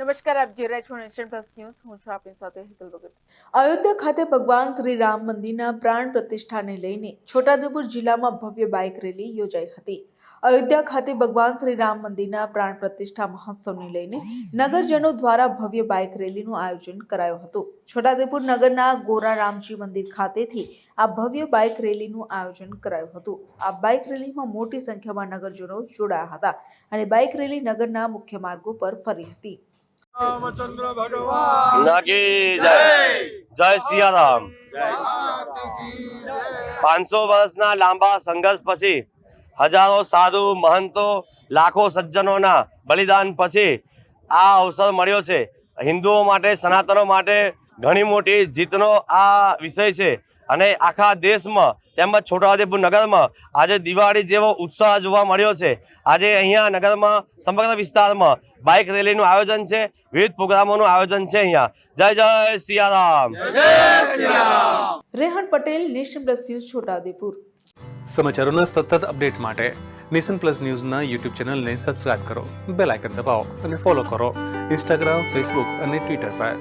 નમસ્કાર, આપ જોઈ રહ્યા છો નેશન પ્લસ ન્યૂઝ. હું છું આપની સાથે હેતલ ભગત. અયોધ્યા ખાતે ભગવાન શ્રી રામ મંદિરના પ્રાણ પ્રતિષ્ઠાને લઈને છોટાઉદેપુર જિલ્લામાં ભવ્ય બાઇક રેલી યોજાઈ હતી. અયોધ્યા ખાતે ભગવાન શ્રી રામ મંદિરના પ્રાણ પ્રતિષ્ઠા મહોત્સવને લઈને નગરજનો દ્વારા ભવ્ય બાઇક રેલીનું આયોજન કરાયું હતું. છોટાઉદેપુર નગરના ગોરા રામજી મંદિર ખાતેથી આ ભવ્ય બાઇક રેલીનું આયોજન કરાયું હતું. આ બાઇક રેલીમાં મોટી સંખ્યામાં નગરજનો જોડાયા હતા અને બાઇક રેલી નગરના મુખ્ય માર્ગો પર ફરી હતી. જય જય પાંચસો વર્ષના લાંબા સંઘર્ષ પછી હજારો સાધુ મહંતો લાખો સજ્જનોના બલિદાન પછી આ અવસર મળ્યો છે. હિન્દુઓ માટે સનાતનો માટે ઘણી મોટી જીતનો આ વિષય છે. અને આખા દેશમાં તેમજ છોટાઉદેપુર નગરમાં આજે દિવાળી જેવો ઉત્સાહ જોવા મળ્યો છે. આજે અહીંયા નગરમાં સમગ્ર વિસ્તારમાં બાઇક રેલીનું આયોજન છે. વિવિધ પ્રોગ્રામોનું આયોજન છે અહીંયા. Jai Jai Siyaram. Rehan Patel nation plus news Chhotaudepur. સમાચારોના સતત અપડેટ માટે નેશન પ્લસ ન્યૂઝના યુટ્યુબ ચેનલને સબસ્ક્રાઇબ કરો બેલ આઇકન દબાવો અને ફોલો કરો. ઇન્સ્ટાગ્રામ ફેસબુક અને ટ્વિટર પર.